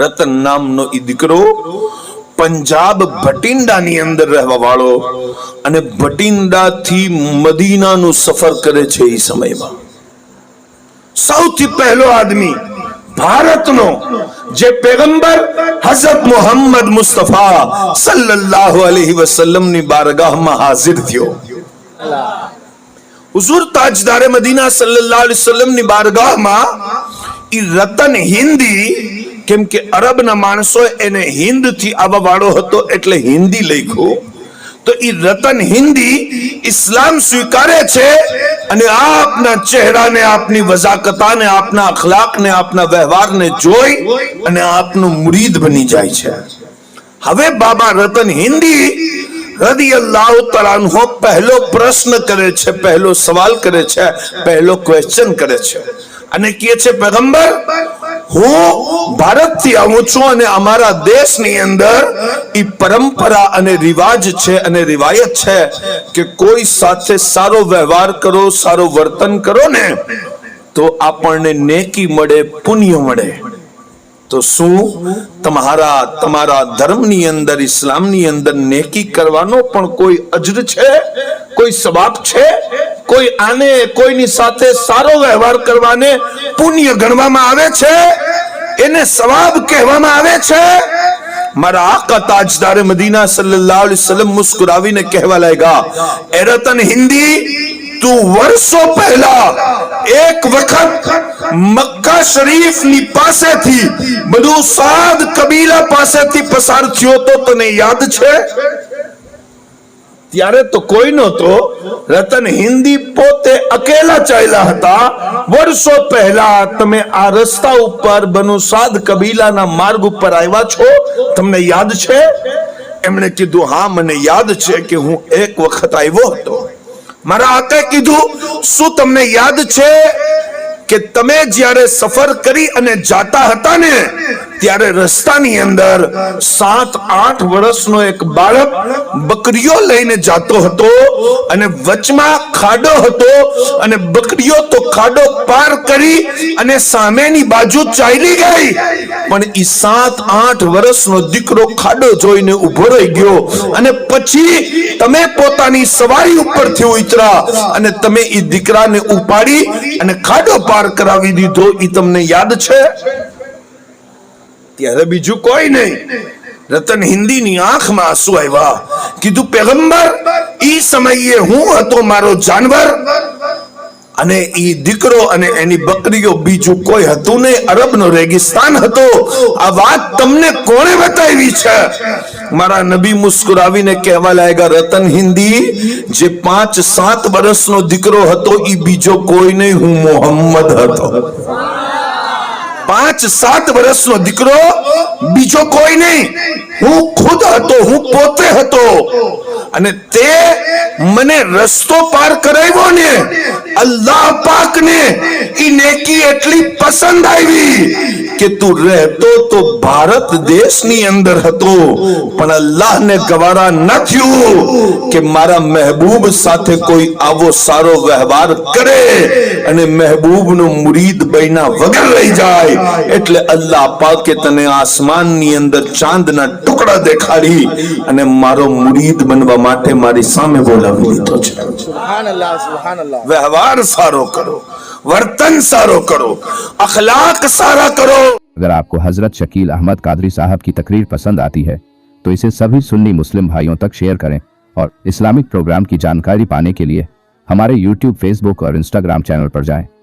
રતન નામનો ઈ દીકરો પંજાબ ભટિંડાની અંદર રહેવા વાળો અને ભટિંડાથી મદીનાનું સફર કરે છે એ સમયમાં. સૌથી પહેલો આદમી ભારતનો જે પેગંબર હઝરત મોહમ્મદ મુસ્તફા સલ્લલ્લાહુ અલૈહિ વસલ્લમની બારગાહમાં હાજર થયો. હુઝુર તાજદારે મદીના સલ્લલ્લાહુ અલૈહિ વસલ્લમની બારગાહમાં ઈ રતન હિન્દી કેમ કે અરબના માણસો એને હિન્દથી આવવા વાળો હતો એટલે હિન્દી લખ્યું. તો એ રતન હિન્દી ઇસ્લામ સ્વીકારે છે અને આપના ચહેરાને, આપની વઝાકતાને આપના અખલાકને, આપના વ્યવહારને જોઈ અને આપનું મુરીદ બની જાય છે. હવે બાબા રતન હિન્દી રદી અલ્લાહ તરાનહો પહેલો પ્રશ્ન કરે છે, પહેલો સવાલ કરે છે, પહેલો ક્વેશ્ચન કરે છે. અને કહે છે, પેગંબર હું ભારતથી આવું છું અને અમારા દેશની અંદર એ પરંપરા અને રિવાજ છે અને રિવાયત છે કે કોઈ સાથે સારો વ્યવહાર કરો, સારો વર્તન કરો ને, તો આપણને નેકી મળે, પુણ્ય મળે. તો શું? તમારા તમારા ધર્મની અંદર, ઇસ્લામની અંદર નેકી કરવાનો પણ કોઈ અજર છે? કોઈ સબાબ છે? કોઈ આને, કોઈની સાથે સારો વ્યવહાર કરવાને પુણ્ય ગણવામાં આવે છે? એને સવાબ કહેવામાં આવે છે? મારા આકા તાજદારે મદીના સલ્લલ્લાહુ અલૈહિ વસલ્લમ મુસ્કુરાવીને કહેવા લાગ્યા એ રતન હિન્દી, તું વર્ષો પહેલા એક વખત મક્કા શરીફની પાસેથી બધું સાદ કબીલા પાસેથી પસાર થયો તો તને યાદ છે? ત્યારે તો કોઈ નહોતો. રતન હિન્દી પોતે અકેલા ચાલ્યા હતા. વર્ષો પહેલા તમે આ રસ્તા ઉપર બનુસાદ કબીલાના માર્ગ ઉપર આવ્યા છો? તમને યાદ છે? એમણે કીધું, હા, મને યાદ છે કે હું એક વખત આવ્યો હતો. મારા આકે કીધું, શું તમને યાદ છે કે તમે જ્યારે સફર કરી અને જાતા હતા ને ત્યારે રસ્તાની અંદર સાત, આઠ વર્ષનો એક બાળક બકરીઓ લઈને જાતો હતો અને વચમાં ખાડો હતો અને બકરીઓ તો ખાડો પાર કરી અને સામેની બાજુ ચાલી ગઈ. પણ ઈ સાત, આઠ વર્ષનો દીકરો ખાડો જોઈને ઊભો રહી ગયો અને પછી તમે પોતાની સવારી ઉપરથી ઉતરા અને તમે ઈ દીકરાને ઉપાડી અને ખાડો પાર કરાવી દીધો. ઈ તમને યાદ છે? ત્યારે બીજું કોઈ નહીં. રતન હિન્દીની આંખમાં આંસુ આવ્યા. કીધું, પેગંબર, ઈ સમયે હું હતો મારો જાનવર અને ઈ દીકરો અને એની બકરીઓ બીજું કોઈ હતું નહીં. અરબનો રેગિસ્તાન હતો. આ વાત તમને કોણે બતાવી છે? મારા નબી મુસ્કુરાવીને કહેવા લાગ્યા, રતન હિન્દી, જે પાંચ સાત વર્ષનો દીકરો હતો, ઈ બીજો કોઈ નહીં, હું મોહમ્મદ હતો. પાંચ, સાત વર્ષનો દીકરો બીજો કોઈ નહીં. હું ખુદ હતો, હું પોતે હતો. અને તે મને રસ્તો પાર કરાવ્યો ને, અલ્લાહ પાક ને ઈ નેકી એટલી પસંદ આવી. કે તું રહેતો તો ભારત દેશની અંદર હતો. પણ અલ્લાહને ગવારા ન થયું કે મારા મહેબૂબ સાથે કોઈ આવો સારો વ્યવહાર કરે અને મહેબૂબનો મુરીદ બન્યા વગર રહી જાય. એટલે અલ્લાહ પાકે તને આસમાનની અંદર ચાંદના ટુકડા દેખાડી અને મારો મુરીદ બનવા માટે મારી સામે બોલાવી લીધો છે. વ્યવહાર સારો કરો. वर्तन सारो करो, अखलाक सारा करो अगर आपको हज़रत शकील अहमद कादरी साहब की तकरीर पसंद आती है तो इसे सभी सुन्नी मुस्लिम भाइयों तक शेयर करें और इस्लामिक प्रोग्राम की जानकारी पाने के लिए हमारे यूट्यूब फेसबुक और इंस्टाग्राम चैनल पर जाएँ।